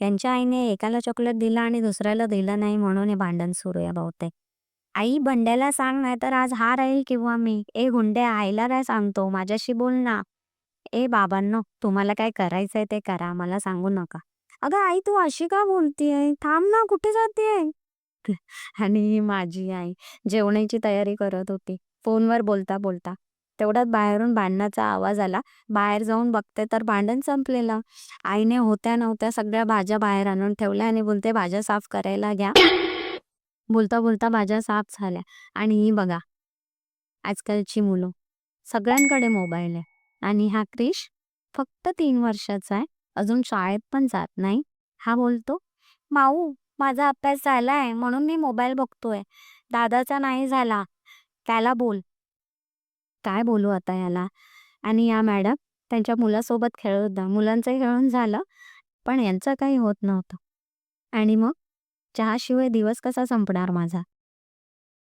यांच्या आईने एकाला चॉकलेट दिलं आणि दुसऱ्याला दिलं नाही म्हणून हे भांडण सुरू आहे बहुतेक. आई बंड्याला सांग नाही तर आज हा राहील किंवा मी? ए गुंड्या आईला काय सांगतो? माझ्याशी बोल ना. ए बाबांनो तुम्हाला काय करायचंय ते करा. मला सांगू नका. अगं आई तू अशी का बोलतीये? थांब ना कुठे जाते आणि माझी आई जेवणाची तयारी करत होती. फोनवर बोलता बोलता. तेवढ्यात बाहेरून भांडणाचा आवाज आला. बाहेर जाऊन बघते तर भांडण संपलेलं. आईने होत्या नव्हत्या सगळ्या भाज्या बाहेर आणून ठेवल्या आणि बोलते भाज्या साफ करायला घ्या. बोलता बोलता भाज्या साफ झाल्या. आणि ही बघा आजकालची मुलं. सगळ्यांकडे मोबाईल आहे. आणि हा क्रिश फक्त तीन वर्षाचा आहे. अजून शाळेत पण जात नाही. हा बोलतो माऊ माझा अभ्यास झालाय. म्हणून मी मोबाईल बघतोय. दादाचा नाही झाला. त्याला बोल. काय बोलू आता याला? आणि या मॅडम त्यांच्या मुलासोबत खेळत होता मुलांचं खेळून झालं पण यांचं काही होत नव्हतं. आणि मग? चहाशिवाय दिवस कसा संपणार माझा?